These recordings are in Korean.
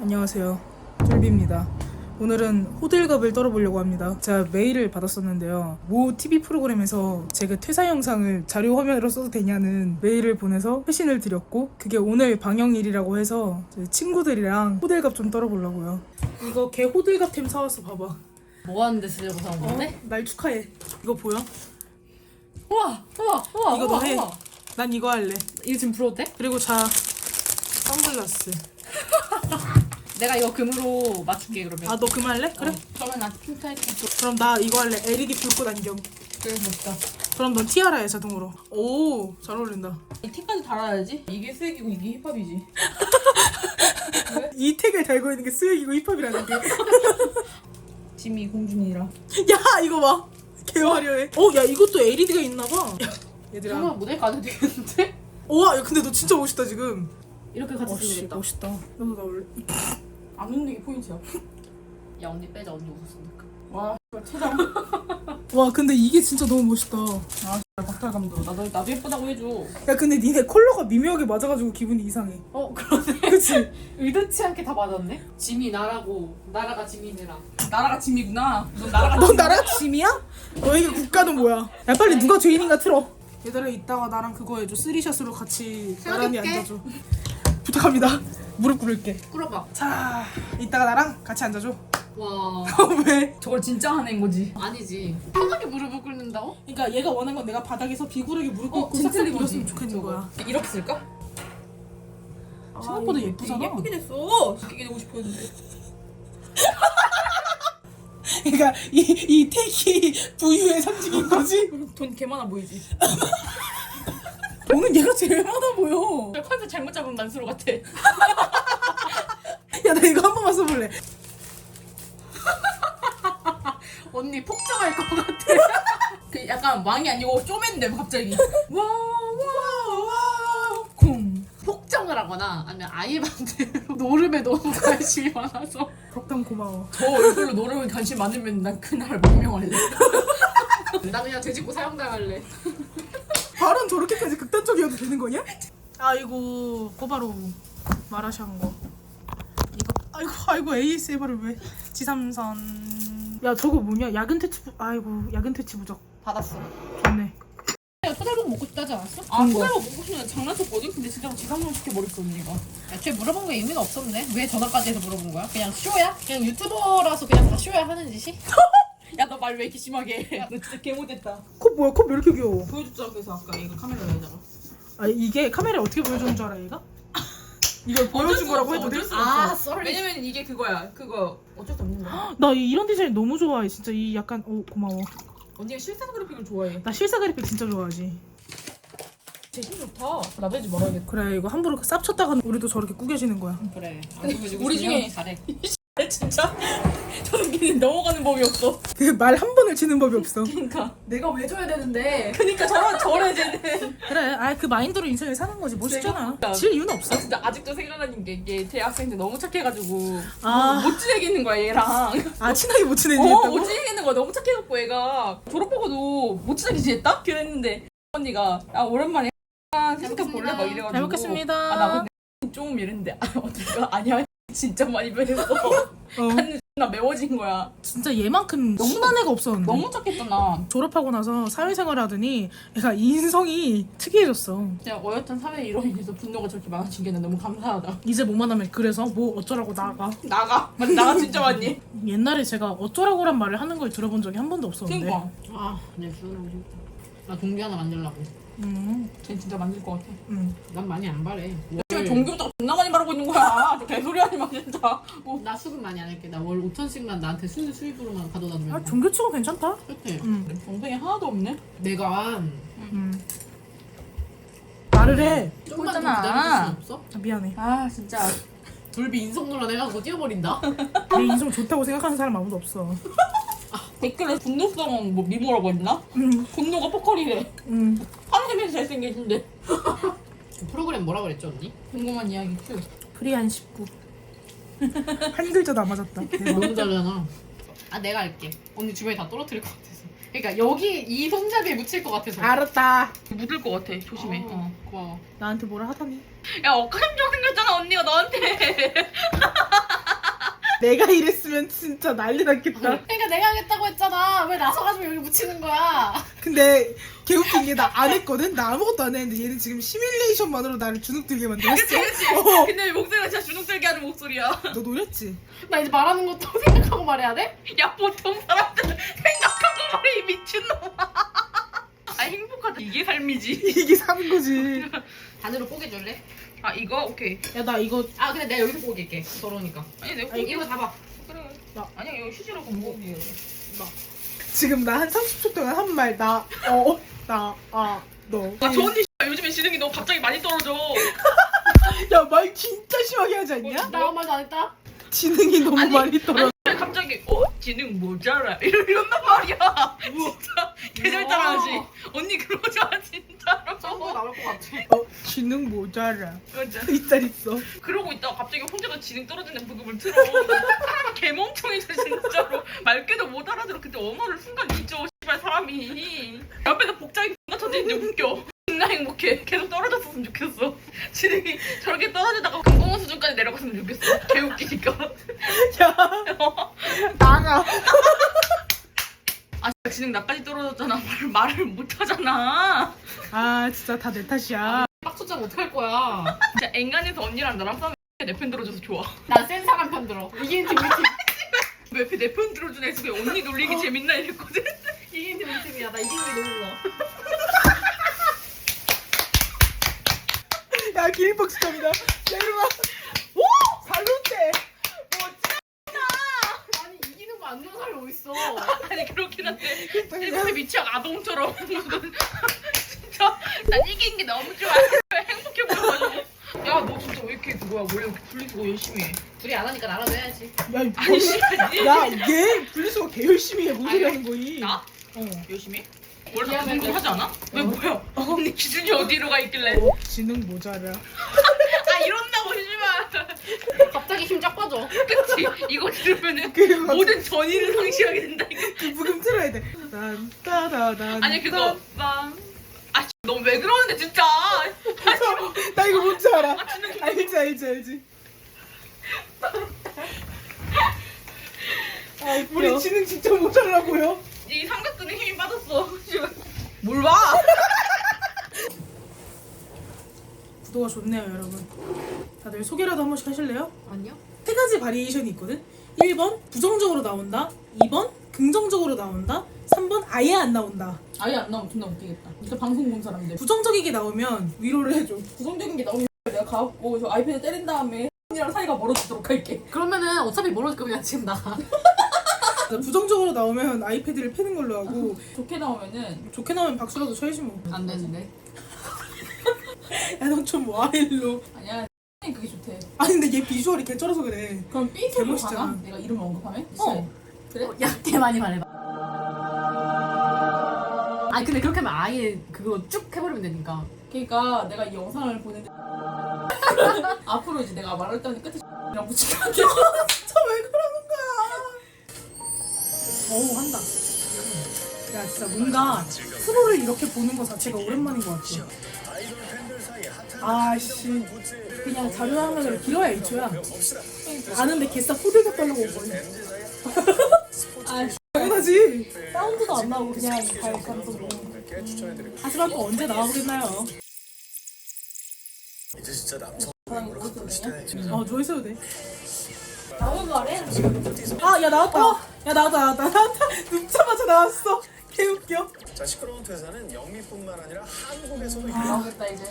안녕하세요. 쫄비입니다. 오늘은 호들갑을 떨어보려고 합니다. 제가 메일을 받았었는데요. 모 TV 프로그램에서 제가 퇴사 영상을 자료 화면으로 써도 되냐는 메일을 보내서 회신을 드렸고 그게 오늘 방영일이라고 해서 제 친구들이랑 호들갑 좀 떨어보려고요. 이거 개 호들갑템 사왔어 봐봐. 뭐 하는데 쓰려고 사온 어? 건데? 날 축하해. 이거 보여? 우와 우와 우와 이거 우와, 너 해. 우와. 난 이거 할래. 이거 지금 불어도 돼? 그리고 자 선글라스. 내가 이거 금으로 맞출게 그러면 아 너 그만 할래? 그래? 어, 그러면 나 핑크 할게 그럼 나 이거 할래. LED 불꽃 안경. 그래 멋있다 그럼 넌 티아라 해 자동으로. 오, 잘 어울린다. 이 티까지 달아야지 이게 스웨기고 이게 힙합이지 이 택을 달고 있는 게 스웨기고 힙합이라는 게. 지미 공준이라 야, 이거 봐. 개 화려해. 어, 야, 이것도 LED가 있나 봐. 야, 얘들아. 설마 모델 가도 되겠는데? 우와, 야, 근데 너 진짜 멋있다 지금. 이렇게 같이 어, 씨, 쓰겠다 멋있다. 너도 나올래? 안 웃는 게 포인트야 야 언니 빼자 언니 웃었으니까 와, 최장. 와, 근데 이게 진짜 너무 멋있다. 아 박탈감도 나도 나도 예쁘다고 해줘 야, 근데 니네 컬러가 미묘하게 맞아가지고 기분이 이상해. 어 그러네 그치? 의도치 않게 다 맞았네 지미 나라고 나라가 지미네라 나라가 지미구나 넌 나라가 넌 나랑 짐이야? 너에게 국가는 뭐야? 야, 빨리 누가 죄인인가 틀어. 얘들아, 이따가 나랑 그거 해줘. 쓰리샷으로 같이 나란히. 앉아줘. 부탁합니다. 무릎 꿇을게. 꿇어봐 자, 이따가 나랑 같이 앉아줘. 와 왜? 저걸 진짜 하는 거지? 아니지. 편하게 무릎을 꿇는다고? 그러니까 얘가 원하는 건 내가 바닥에서 비굴하게 무릎 어, 꿇고 싹싹. 밀었으면 좋겠는 저거. 거야. 이렇게 쓸까? 생각보다 아, 예쁘잖아. 예쁘게 됐어. 이렇게 되고 싶었는데. 그러니까 이, 이 택이 부유의 상징인 거지? 돈 개 많아 보이지? 너는 얘가 제일 많아 보여. 컨셉 잘못 잡으면 만수로 같아. 야, 나 이거 한 번만 써볼래. 언니 폭정할 것 같아. 그 약간 왕이 아니고 쪼맨데 갑자기. 와와와 쿵. 폭정을 하거나 아니면 아예 반대로 노름에 너무 관심이 많아서 덕담 고마워. 저 얼굴로 노름에 관심 많으면 난 그날 망명할래. 나 그냥 돼지고 사형당할래. 발언 저렇게까지 극단적이어도 되는 거냐? 아이고 꼬바로 마라샹 거. 아이고 아이고 ASMR을 왜? 지삼선. 야 저거 뭐냐? 야근 퇴치 부... 아이고 야근 퇴치 부적. 받았어. 좋네. 토달복 먹고 싶다지 않았어? 아 그런 거. 토달복 먹고 싶냐 장난쳤거든? 근데 진짜 지상만 시켜 버렸어 언니가 애초에 물어본 거 의미가 없었네 왜 전화까지 해서 물어본 거야? 그냥 쇼야? 그냥 유튜버라서 그냥 다 쇼야 하는 짓이? 야 너 말 왜 이렇게 심하게 해? 너 진짜 개못했다 컵 뭐야? 컵 왜 이렇게 귀여워? 보여줬잖아 그래서 아까 이거 카메라에다가 아 이게 카메라에 어떻게 보여주는 줄 알아 얘가? 이걸 보여준 거라고 해도 돼? 아썰 왜냐면 이게 그거야 그거 어쩔 수 없는 거야 나 이- 이런 디자인 너무 좋아해. 진짜 이 약간 오 고마워. 언니가 실사 그래픽을 좋아해 나 실사 그래픽 진짜 좋아하지. 진짜 힘 좋다 나대지 말아야겠다 그래 이거 함부로 쌉 쳤다가 우리도 저렇게 구겨지는 거야. 그래 우리 중에- 잘해 진짜 저 새끼는 넘어가는 법이 없어 그말한 번을 치는 법이 없어. 그러니까 내가 왜 줘야 되는데 그러니까 저런 저래 쟤는 그래, 아 그 마인드로 인생을 사는 거지 멋있잖아. 내가- 질 이유는 없어. 진짜 아직도 생각나는 게얘 대학생 때 너무 착해가지고 아. 못 지내겠는 거야 얘랑 아 친하게 못 어, 했다고? 못 지내겠는 거야 너무 착해갖고 얘가 졸업하고도 못 지내게 지냈다? 그랬는데 언니가 아 오랜만에 생각 볼래? 막 이래가지고 잘 먹겠습니다. 아나 근데 좀 이랬는데 아 언니가 아니야 진짜 많이 변했어 어, 한나 매워진 거야 진짜 얘만큼 순한 애가 없었는데. 너무 착했잖아 졸업하고 나서 사회생활을 하더니 얘가 인성이 특이해졌어. 진짜 어엿한 사회 일로 인해서 분노가 저렇게 많아진 게난 너무 감사하다 이제 뭐만 하면 그래서 뭐 어쩌라고 나가. 나가 맞 나가 진짜 많니 옛날에 제가 어쩌라고란 말을 하는 걸 들어본 적이 한 번도 없었는데. 그니까 아 내 주원하고 싶다 나 동기 하나 만들려고 음, 쟤 진짜 만들 것 같아 음. 난 많이 안 바래. 지금 종교부터 존나 많이 바르고 있는 거야 저 개소리 하지 마 진짜 뭐 나 수급 많이 안 할게. 나 월 5천씩만 나한테 순 수입으로만 가져다 주면. 아 종교 치고 괜찮다. 그렇대. 음, 정성이 하나도 없네 내가 음. 말을 해. 좀만 더 꼴잖아. 기다려줄 수 없어? 아, 미안해. 아 진짜 불비 인성 논란 해가지고 뛰어버린다. 내 인성 좋다고 생각하는 사람 아무도 없어. 댓글에 분노성 뭐 미모라고 했나? 음, 분노가 포커리래 음. 파란색이 잘생기신데 그 프로그램 뭐라 그랬죠 언니? 궁금한 이야기 큐 프리한 19. 한 글자도 안 맞았다. 대박. 너무 잘하잖아. 아 내가 할게 언니 주변에 다 떨어뜨릴 것 같아서 그러니까 여기 이 손잡이에 묻힐 것 같아서 알았다. 묻을 것 같아 조심해 어. 어 고마워 나한테 뭐라 하다니. 야 엇가림정 생겼잖아 언니가 너한테 내가 이랬으면 진짜 난리 났겠다. 그러니까 내가 하겠다고 했잖아. 왜 나서가지고 여기 묻히는 거야? 근데 개웃긴 게 나 안 했거든? 나 아무것도 안 했는데 얘는 지금 시뮬레이션만으로 나를 주눅들게 만들었어. 어. 근데 목소리가 진짜 주눅들게 하는 목소리야. 너 노렸지? 나 이제 말하는 것도 생각하고 말해야 돼? 야 보통 사람들은 생각하고 말해 이 미친놈아. 아 행복하다. 이게 삶이지. 이게 사는 거지. 반으로 뽀개줄래? 아 이거 오케이. 야, 나 이거 아 근데 내가 여기서 뽀갤게. 더러우니까. 아니 내가 아, 이거 잡아. 그래. 나- 아니야 이거 휴지라고 먹어. 지금 나 한 30초 동안 한 말, 나, 어, 나, 아, 너. 아 저 언니 요즘에 지능이 너무 갑자기 많이 떨어져. 야, 말 진짜 심하게 하지 않냐? 나 아무 말도 안 했다. 지능이 너무 아니, 많이 떨어. 아니 갑자기 어 지능 모자라 이러 이런단 말이야. 진짜 계절 따라하지. 언니 그러잖아 진 짜로. 짱구 나올 것 같아. 어, 지능 모자라. 맞아. 이짤 있어. 그러고 있다가 갑자기 혼자서 지능 떨어지는 부금을 틀어. 개멍청이죠 진짜로. 말귀도 못 알아들어. 근데 언어를 순간 잊어. 씨발 사람이. 옆에서 복장이 존나 터지는데 웃겨. 존나 행복해. 계속 떨어졌으면 좋겠어. 지능이 저렇게 떨어지다가 금공원 수준까지 내려갔으면 좋겠어. 개 웃기니까. 야, 나가. 아 진짜 지능 나까지 떨어졌잖아. 말, 말을 못 하잖아. 아, 진짜 다 내 탓이야. 빡쳤자면 어떡할 거야? 진짜 앵간에서 언니랑 나랑 싸우면 내편 들어줘서 좋아. 난 센 사람 편 들어. 이긴 팀 우리 팀. 왜 옆에 내편 들어주는 애서 그냥 언니 놀리기 재밌나 이랬거든. 이긴 팀 우리 팀이야. 나 이긴 게 너무 좋아. 야, 기립박수감이다. 야, 이리 와. 오! 살론데. 아니 이기는 거 안 좋은 사람이 어딨어? 아니 그렇긴 한데 일본의 미치학 아동처럼 진짜 난 이긴 게 너무 좋아 행복해 보여가지고 야 너 진짜 왜 이렇게 그거야 원래 이렇게 분리수거 열심히 해 둘이 안 하니까 나라도 해야지. 야, 이 아니 씨발 야, 얘 분리수거 개 열심히 해. 뭔 소리 하는 거니? 나? 어. 열심히 해? 원래 다 미안해. 분리수거 하지 않아? 왜 뭐야 언니 기준이 어디로 가 있길래 어, 지능 모자라. 아 이런다고 쫙 빠져. 그치 이거 들으면은 그거 모든 전의를 상실하게 된다니까 그 부금 틀어야 돼. 난 따다단. 아니 그거 빵아너왜 그러는데 진짜 나 이거 뭔지 알아. 알지 알지 알지. 아, 우리 지능 진짜 모자라고요. 이 삼각근에 힘이 빠졌어 지금 뭘 봐? 구도가 좋네요, 여러분. 다들 소개라도 한 번씩 하실래요? 아니요? 세 가지 바리에이션이 있거든. 1번 부정적으로 나온다. 2번 긍정적으로 나온다. 3번 아예 안 나온다. 아예 안 나오면 존나 웃기겠다. 진짜 방송 본 사람들. 부정적이게 나오면 위로를 해줘. 부정적인 게 나오면 내가 가고 저 아이패드 때린 다음에 언니랑 사이가 멀어지도록 할게. 그러면은 어차피 멀어질 거면 지금 나. 부정적으로 나오면 아이패드를 패는 걸로 하고 좋게 나오면은 좋게 나오면 박수라도 쳐야지 뭐. 안 되는데. 야, 넌좀 와일로. 아니야. 그게 좋대. 아니 근데 얘 비주얼이 개쩔어서 그래. 그럼 삐스로 개멋있잖아. 가나? 내가 이름을 언급하면? 어. 그래? 약게 많이 말해봐. 아니 근데 그렇게 하면 아예 그거 쭉 해버리면 되니까. 그러니까 내가 이 영상을 보는데 앞으로 이제 내가 말할 때는 끝에 이랑 붙이게 할게. 진짜 왜 그러는 거야? 어우 한다. 야 진짜 뭔가 프로를 이렇게 보는 거 자체가 오랜만인 것 같아. 아씨 그냥 자료 화면으로 길어야 2초야. 아는데 개싸 호들갑 떨려고 오거든. 아, 당연하지. 사운드도 안 나오고 그냥 발 감성으로. 하지만 또 언제 나와보겠나요? 이제 진짜 남성? 어 조회수도 돼. 나오는 거 아래? 아 야 나왔다. 야 나왔다 나왔다 나왔다. 눕자마자 나왔어. 개웃겨. 자 시끄러운 퇴사는 영미뿐만 아니라 한국에서도 나오겠다 이제.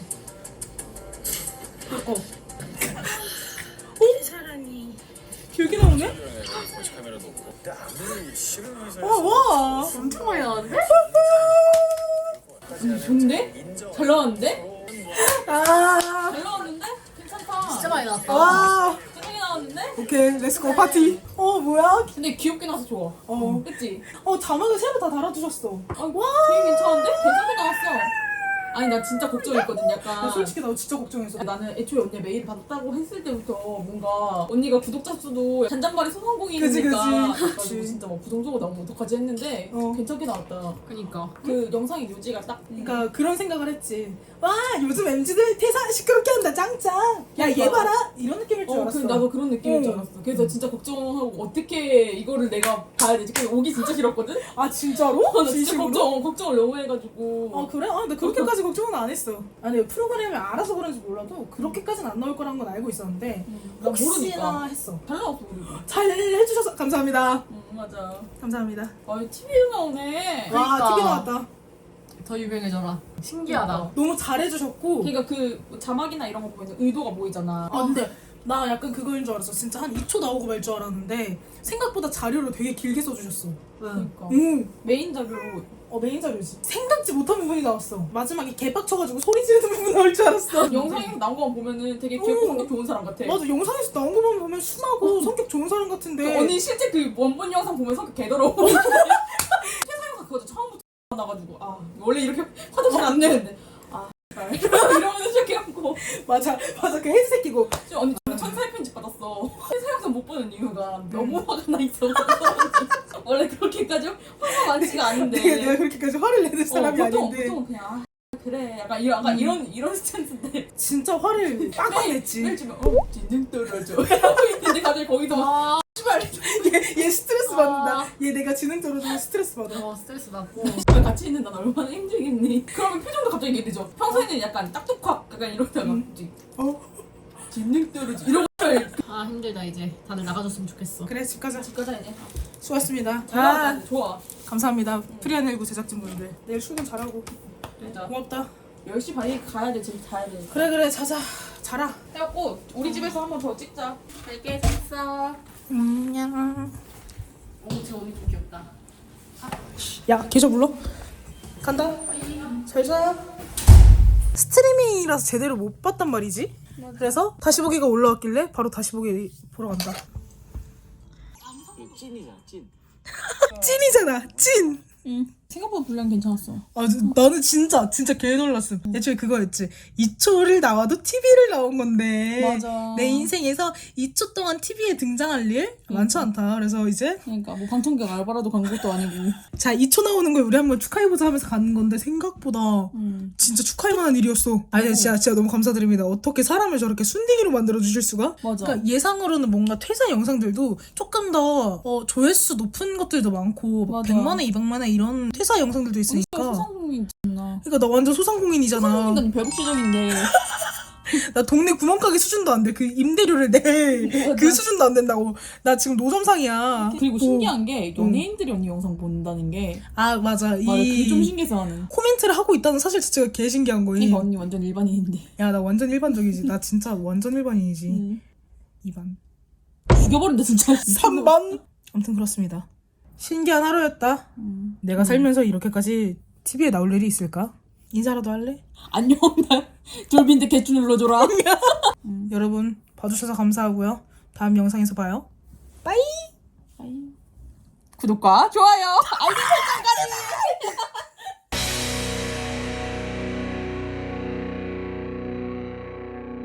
어. 어? 사랑이. 여기 나오네? 카메라 아무리 싫은 와 회사에서 와. 엄청 많이 나왔는데? 음, 좋은데? 잘 나왔는데? 아. 잘 나왔는데? 괜찮다. 진짜 많이 나왔다. 와. 나왔는데? 오케이 렛츠고 파티. 어 뭐야? 근데 귀엽게 나와서 좋아. 어. 그치? 어 자막을 새로 다 달아주셨어. 아, 와! 되게 괜찮은데? 괜찮게 나왔어. 아니, 나 진짜 걱정했거든, 나 약간. 솔직히 나 진짜 걱정했어. 나는 애초에 언니 메일 받았다고 했을 때부터 뭔가 언니가 구독자 수도 잔잔바리 그지, 소상공인이니까 그지. 그래가지고 그치. 진짜 뭐 부정적으로 나오면 어떡하지 했는데 어. 괜찮게 나왔다. 그니까. 그 영상의 유지가 딱 그러니까 그런 생각을 했지. 와 요즘 MZ들 퇴사 시끄럽게 한다 짱짱 야 얘 봐라 이런 느낌일 줄 어, 알았어 그, 나도 그런 느낌인 줄 어. 알았어. 그래서 진짜 걱정하고 어떻게 이거를 내가 봐야 되지? 그래서 오기 진짜 싫었거든? 아 진짜로? 아, 나 진짜 진심으로? 걱정, 걱정을 너무 해가지고. 아 그래? 아 근데 그렇게까지 걱정은 안 했어 아니 프로그램을 알아서 그런지 몰라도 그렇게까지는 안 나올 거라는 건 알고 있었는데 나 혹시나 모르니까. 했어 잘 나왔어, 우리도. 잘 해주셔서 감사합니다 응, 맞아. 감사합니다 아, TV에 나오네. 와 그러니까. TV 나왔다 더 유명해져라. 신기하다. 너무 잘해주셨고 그러니까 그 자막이나 이런 거 보면 의도가 보이잖아. 아 근데 나 약간 그거인 줄 알았어 진짜 한 2초 나오고 말 줄 알았는데 생각보다 자료를 되게 길게 써주셨어 그러니까. 응 메인 자료로. 어 메인 자료지 생각지 못한 부분이 나왔어 마지막에 개빡쳐가지고 소리 지르는 부분 나올 줄 알았어 영상에서 나온 거만 보면은 되게 귀엽고 어. 성격 좋은 사람 같아. 맞아 영상에서 나온 것만 보면 순하고 성격 좋은 사람 같은데 그 언니 실제 그 원본 영상 보면 성격 개더러워. 영상 그거 처음 부터 나가지고 아 원래 이렇게 화도 잘 안 내는데. 아 이러면서 시작해갖고. 맞아 맞아. 그 헬스 지금 언니 저는 천사의 편집 받았어. 영상 못 보는 이유가 너무 화가 나 있어. 원래 그렇게까지 화가 많지가 않은데. 내가, 내가 그렇게까지 화를 내는 사람이 어, 보통, 아닌데. 보통 그냥 아, 그래. 약간 이런 약간 이런 이런 스탠스인데. 진짜 화를 빵빵 냈지. 매일 주면 어 진능 떨어져. 하고 있는데 갑자기 거기서 막 씨발. 얘, 얘 스트레스 받는다. 얘 내가 지능 떨어지면 스트레스 받아. 어 스트레스 받고. 씨발 같이 있는 난 얼마나 힘들겠니? 그러면 표정도 갑자기 이래져 평소에는 약간 딱딱확 약간 이러다가 갑자기 어? 진능 떨어져 이러고 아 힘들다 이제. 다들 나가줬으면 좋겠어. 그래 집 가자. 집 가자 이제. 수고하셨습니다. 아 아. 좋아. 감사합니다. 프리한19 제작진분들. 내일 출근 잘하고 진짜 고맙다. 10시 반에 가야 돼. 지금 자야 돼 그래 그래. 자자. 자라. 해갖고 우리 집에서 한 번 더 찍자. 잘게. 잤어. 안녕. 오, 저 언니 좀 귀엽다. 야 계좌 불러? 간다. 잘자 스트리밍이라서 제대로 못 봤단 말이지? 그래서 다시 보기가 올라왔길래 바로 다시 보기 보러 간다. 찐이잖아 찐. 찐이잖아 찐 생각보다 분량 괜찮았어 아, 저- 나는 진짜 진짜 개 놀랐어. 애초에 그거였지. 2초를 나와도 TV를 나온 건데. 맞아. 내 인생에서 2초 동안 TV에 등장할 일 많지 않다. 그래서 이제 그러니까 뭐 방청객 알바라도 간 것도 아니고 자 2초 나오는 걸 우리 한번 축하해 보자 하면서 가는 건데 생각보다 음. 진짜 축하할 만한 일이었어. 아니 진짜 진짜 너무 감사드립니다. 어떻게 사람을 저렇게 순딩이로 만들어 주실 수가? 맞아. 그러니까 예상으로는 뭔가 퇴사 영상들도 조금 더 어, 조회수 높은 것들도 많고 막 맞아. 100만회, 200만회 이런 퇴사 영상들도 있으니까. 소상공인 있잖아 그러니까 나 완전 소상공인이잖아. 소상공인은 벼룩 시장인데 나 동네 구멍가게 수준도 안 돼. 그 임대료를 내. 그 수준도 안 된다고. 나 지금 노점상이야. 그리고 어. 신기한 게 연예인들이 언니 영상 본다는 게 아 맞아. 이 맞아 그게 좀 신기해서 하는 코멘트를 하고 있다는 사실 자체가 개 신기한 거임. 그러니까 언니 완전 일반인인데 야 나 완전 일반적이지. 나 진짜 완전 일반인이지. 음. 2반. 죽여버린다 진짜 3반. 아무튼 그렇습니다. 신기한 하루였다. 음. 내가 살면서 이렇게까지 TV에 나올 일이 있을까? 인사라도 할래? 안녕 나 졸빈데 개추 눌러줘라 여러분 봐주셔서 감사하고요. 다음 영상에서 봐요. 구독과 좋아요 알림 설정